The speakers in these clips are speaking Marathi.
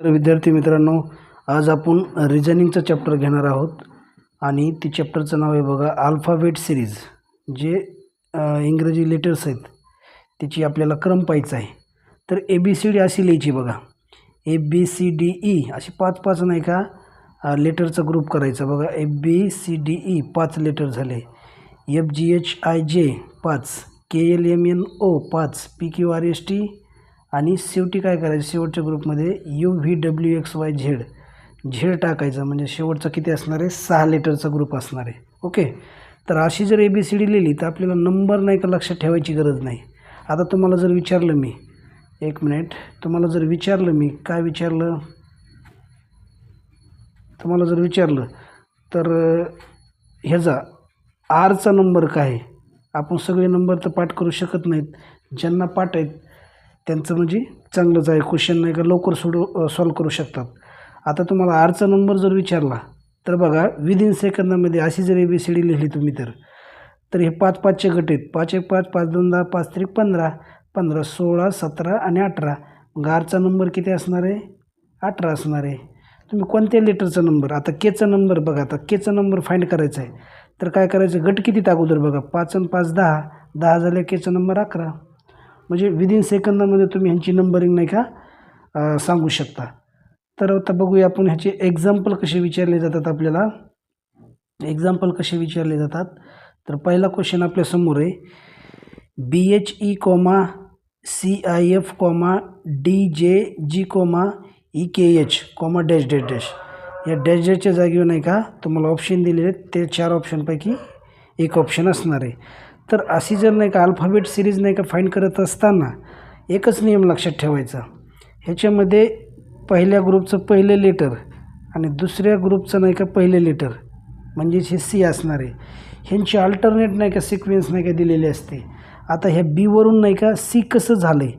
तर विद्यार्थी मित्रांनो आज आपण रिझनिंगचं चॅप्टर घेणार आहोत. आणि ती चॅप्टरचं नाव आहे बघा अल्फाबेट सिरीज जे इंग्रजी लेटर्स आहेत त्याची आपल्याला क्रम पाहायचा आहे. तर ए बी सी डी अशी लिहायची बघा. A B C D E अशी पाच पाच नाही का लेटरचा ग्रुप करायचा. बघा A B C D E पाच लेटर झाले. F G H I J पाच K L M N O पाच P Q R S T आणि शेवटी काय करायचं? शेवटच्या ग्रुपमध्ये U V W X Y Z Z टाकायचं. म्हणजे शेवटचा किती असणार आहे? सहा लेटरचा ग्रुप असणार आहे. ओके? तर अशी जर ए बी सी डी लिहिली तर आपल्याला नंबर नाही का लक्षात ठेवायची गरज नाही. आता तुम्हाला जर विचारलं मी एक मिनिट. तुम्हाला जर विचारलं मी काय विचारलं? तुम्हाला जर विचारलं तर ह्याचा आरचा नंबर काय आहे? आपण सगळे नंबर तर पाठ करू शकत नाहीत. ज्यांना पाठ आहेत त्यांचं म्हणजे चांगलंच आहे. क्वेश्चन नाही का लवकर सोडू सॉल्व करू शकतात. आता तुम्हाला आरचा नंबर जर विचारला तर बघा विदिन सेकंदामध्ये अशी जर ए बी सी डी लिहिली तुम्ही तर. तर हे पाच पाचचे गट आहेत. पाच एक पाच पाच दोन दहा पाच त्रिक पंधरा पंधरा सोळा सतरा आणि अठरा. मग आरचा नंबर किती असणार आहे? अठरा असणार आहे. तुम्ही कोणत्या लेटरचा नंबर आता केचा नंबर बघा आता केचा नंबर फाईंड करायचा आहे. तर काय करायचं? गट किती अगोदर बघा. पाच आणि पाच दहा. दहा झाल्या केचा नंबर अकरा. म्हणजे विदिन सेकंदामध्ये तुम्ही ह्यांची नंबरिंग नाही का सांगू शकता. तर आता बघूया आपण ह्याचे एक्झाम्पल कसे विचारले जातात आपल्याला. एक्झाम्पल कसे विचारले जातात. तर पहिला क्वेश्चन आपल्यासमोर आहे. B H E comma C I F comma D J G comma E K H comma dash dash dash या डॅश डॅशच्या जागेवर नाही का तुम्हाला ऑप्शन दिलेले आहेत. ते चार ऑप्शनपैकी एक ऑप्शन असणार आहे. तर अशी जर नाही का अल्फाबेट सिरीज नाही का फाईंड करत असताना एकच नियम लक्षात ठेवायचा. ह्याच्यामध्ये पहिल्या ग्रुपचं पहिलं लेटर आणि दुसऱ्या ग्रुपचं नाही का पहिलं लेटर म्हणजेच हे सी असणार आहे. ह्यांची अल्टरनेट नाही का सिक्वेन्स नाही का दिलेली असते. आता ह्या बीवरून नाही का सी कसं झालं आहे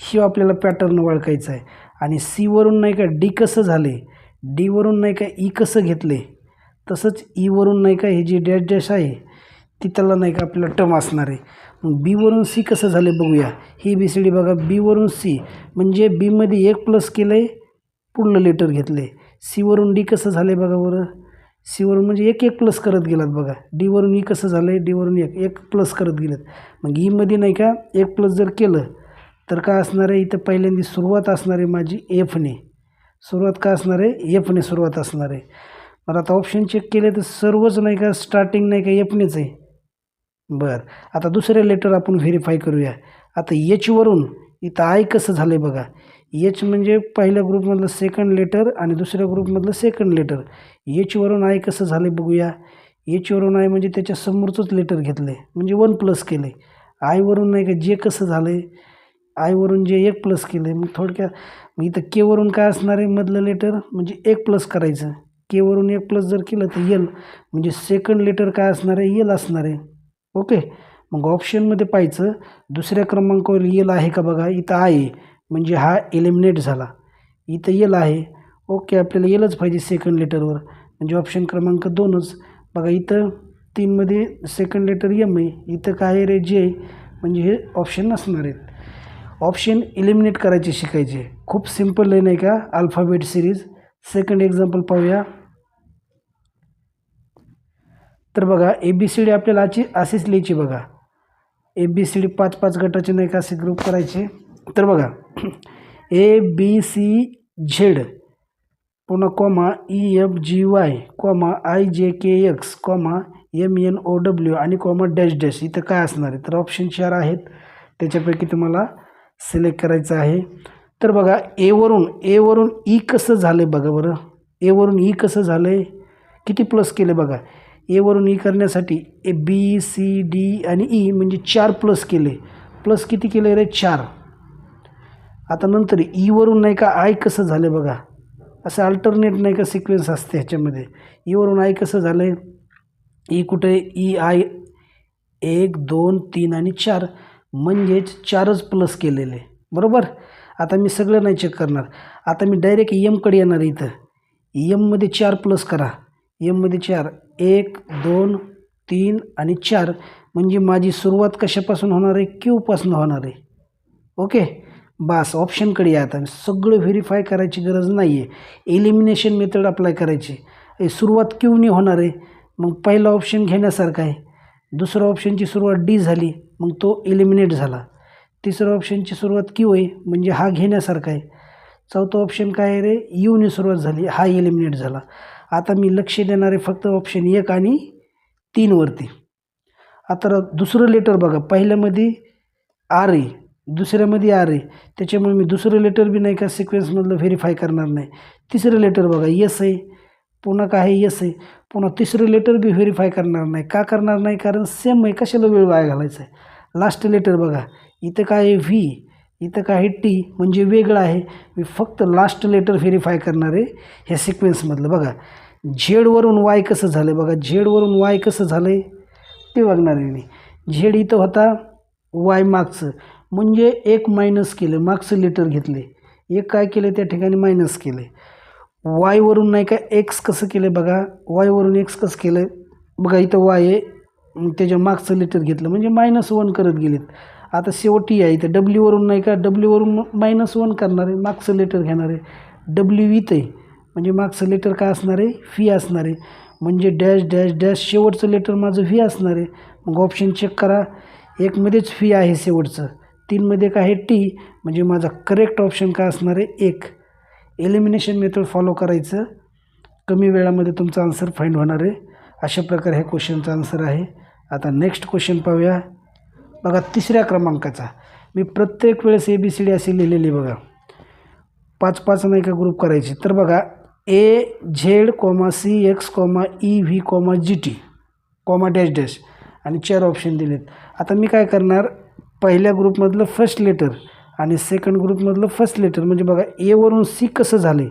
हे आपल्याला पॅटर्न ओळखायचं आहे. आणि सीवरून नाही का डी कसं झालं आहे डीवरून नाही का ई कसं घेतले तसंच e ईवरून नाही का हे जे डॅश डॅश आहे ती त्याला नाही का आपल्याला टर्म असणार आहे. मग बीवरून सी कसं झाले बघूया. ही बी सी डी बघा. बीवरून सी म्हणजे बीमध्ये एक प्लस केलं आहे पुढलं लेटर घेतले सीवरून डी कसं झालं आहे बघा बरं. सीवरून म्हणजे एक एक प्लस करत गेलात बघा. डीवरून ई e कसं झालं आहे डीवरून एक एक प्लस करत गेलात. मग e ईमध्ये नाही का एक प्लस जर केलं तर काय असणार आहे? इथं पहिल्यांदा सुरुवात असणार आहे माझी एफने सुरुवात का असणार आहे? एफने सुरुवात असणार आहे. मला आता ऑप्शन चेक केले तर सर्वच नाही का स्टार्टिंग नाही का एफनेच आहे. बरं. आता दुसरे लेटर आपण व्हेरीफाय करूया. आता एचवरून इथं आय कसं झालं आहे बघा. एच म्हणजे पहिल्या ग्रुपमधलं सेकंड लेटर आणि दुसऱ्या ग्रुपमधलं सेकंड लेटर एचवरून आय कसं झालं आहे बघूया एचवरून आय म्हणजे त्याच्या समोरचंच लेटर घेतलं आहे म्हणजे वन प्लस केलं आहे आयवरून नाही का जे कसं झालं आहे आयवरून जे एक प्लस केलं आहे मग थोडक्यात मग इथं केवरून काय असणार आहे मधलं लेटर म्हणजे एक प्लस करायचं. केवरून एक प्लस जर केलं तर येल म्हणजे सेकंड लेटर काय असणार आहे? येल असणार आहे. ओके. मग ऑप्शनमध्ये पाहायचं दुसऱ्या क्रमांकावर येल आहे का बघा? इथं आहे म्हणजे हा एलिमिनेट झाला. इथं येल आहे. ओके आपल्याला येलच पाहिजे सेकंड लेटरवर म्हणजे ऑप्शन क्रमांक दोनच. बघा इथं तीनमध्ये सेकंड लेटर यम आहे. इथं काय आहे रे जे म्हणजे हे ऑप्शन नसणार आहेत. ऑप्शन इलिमिनेट करायचे शिकायचे. खूप सिंपल आहे नाही का? अल्फाबेट सिरीज सेकंड एक्झाम्पल पाहूया. तर बघा ए बी सी डी आपल्याला अशी अशीच लिहायची बघा. ए बी सी डी पाच पाच गटाचे नाही का असे ग्रुप करायचे? तर बघा ए बी सी झेड पुन्हा comma E F G Y comma I J K X comma M N O W आणि कॉमा डॅश डॅश इथं काय असणार आहे? तर ऑप्शन चार आहेत. त्याच्यापैकी तुम्हाला सिलेक्ट करायचं आहे. तर बघा एवरून एवरून ई e कसं झालं आहे बघा बरं. एवरून ई e कसं झालं आहे किती प्लस केले बघा? एवरून ई e करण्यासाठी ए बी सी डी आणि ई म्हणजे चार प्लस केले. प्लस किती केले रे? चार. आता नंतर e ईवरून नाही का आय कसं झालं बघा? असं अल्टरनेट नाही का सिक्वेन्स असते ह्याच्यामध्ये. ईवरून आय कसं झालं आहे ई कुठे? ई आय एक दोन तीन आणि चार. म्हणजेच चारच प्लस केलेले. बरोबर? आता मी सगळं नाही चेक करणार. आता मी डायरेक्ट यमकडे येणार इथं. एममध्ये चार प्लस करा. यममध्ये चार. एक दोन तीन आणि चार म्हणजे माझी सुरुवात कशापासून होणार आहे? क्यूपासून होणार आहे. ओके? बास ऑप्शनकडे या आता. सगळं व्हेरीफाय करायची गरज नाही आहे एलिमिनेशन मेथड अप्लाय करायची सुरुवात क्यूने होणार आहे. मग पहिला ऑप्शन घेण्यासारखा आहे. दुसऱ्या ऑप्शनची सुरुवात डी झाली. मग तो एलिमिनेट झाला. तिसऱ्या ऑप्शनची सुरुवात क्यू आहे. म्हणजे हा घेण्यासारखा आहे. चौथा ऑप्शन काय आहे रे? यूने सुरुवात झाली. हा एलिमिनेट झाला. आता मी लक्ष देणार आहे फक्त ऑप्शन एक आणि तीनवरती आता दुसरं लेटर बघा. पहिल्यामध्ये आर आहे दुसऱ्यामध्ये आर आहे त्याच्यामुळे मी दुसरं लेटर बी नाही का सिक्वेन्समधलं व्हेरीफाय करणार नाही. तिसरं लेटर बघा. यस आहे पुन्हा काय आहे? यस आहे पुन्हा तिसरं लेटर बी व्हेरीफाय करणार नाही. का करणार नाही? कारण सेम आहे. कशाला वेळ वाया घालायचा आहे? लास्ट लेटर बघा. इथं काय आहे? व्ही इथं काय आहे टी म्हणजे वेगळं आहे. मी फक्त लास्ट लेटर व्हेरीफाय करणार आहे. ह्या सिक्वेन्समधलं बघा. झेडवरून वाय कसं झालं आहे बघा झेडवरून वाय कसं झालं आहे ते बघणार आहे मी. झेड इथं होता. वाय मागचं. म्हणजे एक मायनस केलं. मागचं लेटर घेतले एक काय केलं त्या ठिकाणी मायनस केलं वायवरून नाही का एक्स कसं केलं बघा? वायवरून एक्स कसं केलं बघा इथं वाय आहे. त्याच्या मागचं लेटर घेतलं. म्हणजे मायनस वन करत गेलेत. आता शेवटी आहे इथं. डब्ल्यूवरून नाही का? डब्ल्यूवरून मायनस वन करणार आहे. मागचं लेटर घेणार आहे. डब्ल्यू इथं आहे. म्हणजे मागचं लेटर काय असणार आहे? फी असणार आहे. म्हणजे डॅश डॅश डॅश शेवटचं लेटर माझं फी असणार आहे. मग ऑप्शन चेक करा. एकमध्येच फी आहे शेवटचं. तीनमध्ये काय आहे? टी म्हणजे माझा करेक्ट ऑप्शन काय असणार आहे? एक. एलिमिनेशन मेथड फॉलो करायचं. कमी वेळामध्ये तुमचं आन्सर फाईंड होणार आहे. अशा प्रकारे ह्या क्वेश्चनचा आन्सर आहे. आता नेक्स्ट क्वेश्चन पाहूया. बघा तिसऱ्या क्रमांकाचा. मी प्रत्येक वेळेस ए बी सी डी अशी लिहिलेली बघा. पाच पाच नाही का ग्रुप करायची. तर बघा A Z comma C X comma E V comma G T comma dash dash आणि चार ऑप्शन दिलेत. आता मी काय करणार? पहिल्या ग्रुपमधलं फर्स्ट लेटर आणि सेकंड ग्रुपमधलं फर्स्ट लेटर म्हणजे बघा एवरून सी कसं झाले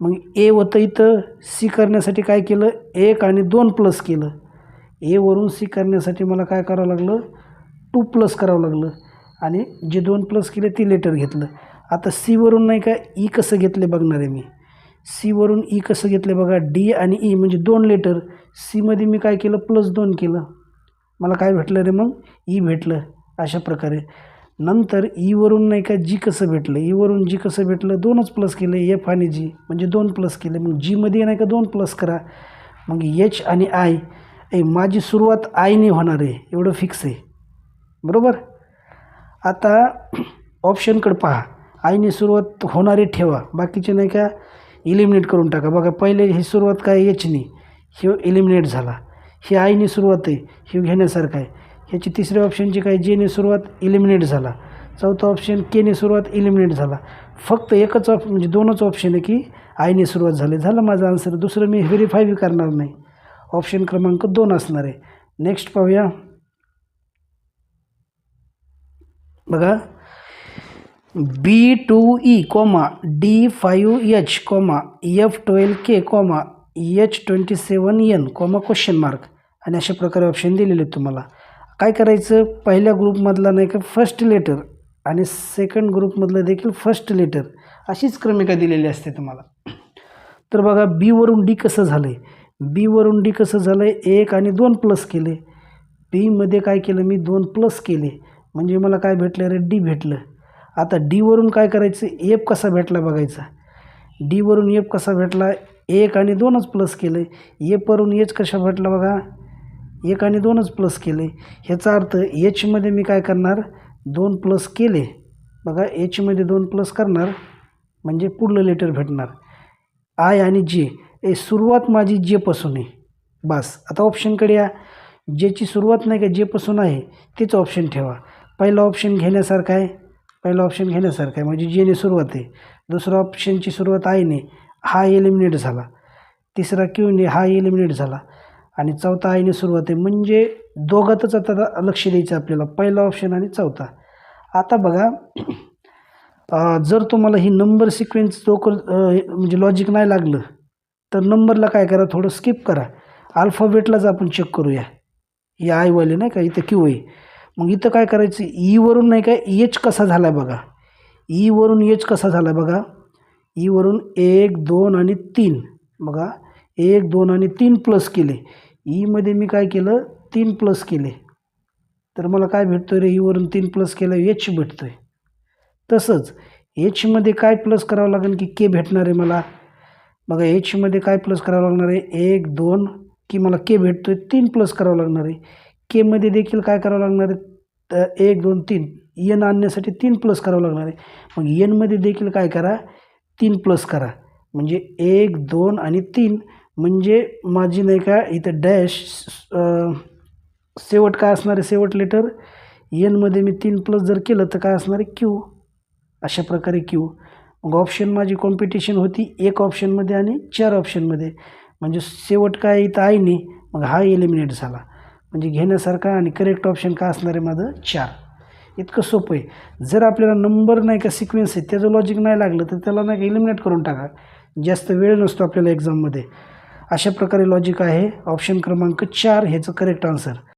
मग ए होतं इथं. सी करण्यासाठी काय केलं? एक आणि दोन प्लस केलं. एवरून सी करण्यासाठी मला काय करावं लागलं? टू प्लस करावं लागलं. आणि जे दोन प्लस केले ते लेटर घेतलं. आता सीवरून नाही का ई कसं घेतले बघणार आहे मी. सीवरून ई कसं घेतलं बघा डी आणि ई म्हणजे दोन लेटर. सीमध्ये मी काय केलं? प्लस दोन केलं. मला काय भेटलं रे मग? ई भेटलं अशा प्रकारे. नंतर ईवरून नाही का जी कसं भेटलं? ईवरून जी कसं भेटलं? दोनच प्लस केलं एफ आणि जी. म्हणजे दोन प्लस केले. मग जीमध्ये नाही का दोन प्लस करा. मग एच आणि आय. ए माझी सुरुवात आयने होणार आहे. एवढं फिक्स आहे. बरोबर? आता ऑप्शनकडे पहा. आईने सुरुवात होणारी ठेवा. बाकीचे नाही का इलिमिनेट करून टाका. बघा पहिले ही सुरुवात काय एचनी हे इलिमिनेट झाला. ही आईने सुरुवात आहे. हे घेण्यासारखं आहे. ह्याची तिसऱ्या ऑप्शनची काय जेने सुरुवात इलिमिनेट झाला. चौथा ऑप्शन केने सुरुवात इलिमिनेट झाला. फक्त एकच ऑप म्हणजे दोनच ऑप्शन आहे की आईने सुरुवात झाली. झालं माझं आन्सर दुसरं मी व्हेरीफाय बी करणार नाही. ऑप्शन क्रमांक दोन असणार आहे. नेक्स्ट पाहूया. बघा. B two E comma D five H comma F twelve K comma H twenty seven N comma question mark आणि अशा प्रकारे ऑप्शन दिलेले आहेत तुम्हाला. काय करायचं? पहिल्या ग्रुपमधला नाही का फर्स्ट लेटर आणि सेकंड ग्रुपमधलं देखील फर्स्ट लेटर अशीच क्रमिका दिलेली असते तुम्हाला. तर बघा बीवरून डी कसं झालं आहे बीवरून डी कसं झालं आहे एक आणि दोन प्लस केले. बीमध्ये काय केलं? मी दोन प्लस केले. म्हणजे मला काय भेटलं रे? डी भेटलं. आता डीवरून काय करायचं? एफ कसा भेटला बघायचा? डीवरून एफ कसा भेटला? एक आणि दोनच प्लस केलं. एफवरून एच कशा भेटला बघा? एक आणि दोनच प्लस केले. ह्याचा अर्थ एचमध्ये मी काय करणार? दोन प्लस केले. बघा एचमध्ये दोन प्लस करणार. म्हणजे पुढलं लेटर भेटणार. आय आणि जे ए सुरुवात माझी जेपासून आहे. बस. आता ऑप्शनकडे या. जेची सुरुवात नाही का जेपासून आहे? तेच ऑप्शन ठेवा. पहिला ऑप्शन घेण्यासारखं आहे. पहिला ऑप्शन घेण्यासारखं आहे. म्हणजे जेने सुरुवात आहे. दुसरा ऑप्शनची सुरुवात आयने हा एलिमिनेट झाला. तिसरा क्यूने हा एलिमिनेट झाला. आणि चौथा आईने सुरुवात आहे. म्हणजे दोघातच आता लक्ष द्यायचं आपल्याला. पहिला ऑप्शन आणि चौथा. आता बघा जर तुम्हाला ही नंबर सिक्वेन्स लवकर म्हणजे लॉजिक नाही लागलं तर नंबरला काय करा? थोडं स्किप करा. अल्फाबेटलाच आपण चेक करूया. या आयवाले नाही का? इथं क्यू आहे. मग इथं काय करायचं? E ईवरून नाही का एच कसा झाला बघा? E ईवरून एच कसा झाला बघा? E ईवरून एक दोन आणि तीन. बघा एक दोन आणि तीन प्लस केले. ईमध्ये मी काय केलं? तीन प्लस केले. तर मला काय भेटतो रे? ईवरून तीन प्लस केलं एच भेटतो आहे तसंच एचमध्ये काय प्लस करावं लागेल की के भेटणार आहे मला? बघा एचमध्ये काय प्लस करावं लागणार आहे? एक दोन की मला के भेटतो आहे तीन प्लस करावं लागणार आहे. केमध्ये देखील काय करावं लागणार आहे? एक दोन तीन. एन आणण्यासाठी तीन प्लस करावं लागणार आहे. मग एनमध्ये देखील काय करा? तीन प्लस करा. म्हणजे एक दोन आणि तीन. म्हणजे माझी नाही का इथं डॅश शेवट काय असणार आहे? शेवट लेटर एनमध्ये मी तीन प्लस जर केलं तर काय असणार आहे? क्यू अशा प्रकारे क्यू मग ऑप्शन माझी कॉम्पिटिशन होती एक ऑप्शनमध्ये आणि चार ऑप्शनमध्ये म्हणजे शेवट काय इथं आहे नाही. मग हा एलिमिनेट झाला. म्हणजे घेण्यासारखा आणि करेक्ट ऑप्शन का असणार आहे माझं? चार. इतकं सोपं आहे. जर आपल्याला नंबर नाही का सिक्वेन्स आहे त्याचं लॉजिक नाही लागलं तर त्याला नाही का इलिमिनेट करून टाका. जास्त वेळ नसतो आपल्याला एक्झाममध्ये अशा प्रकारे लॉजिक आहे. ऑप्शन क्रमांक चार ह्याचं करेक्ट आन्सर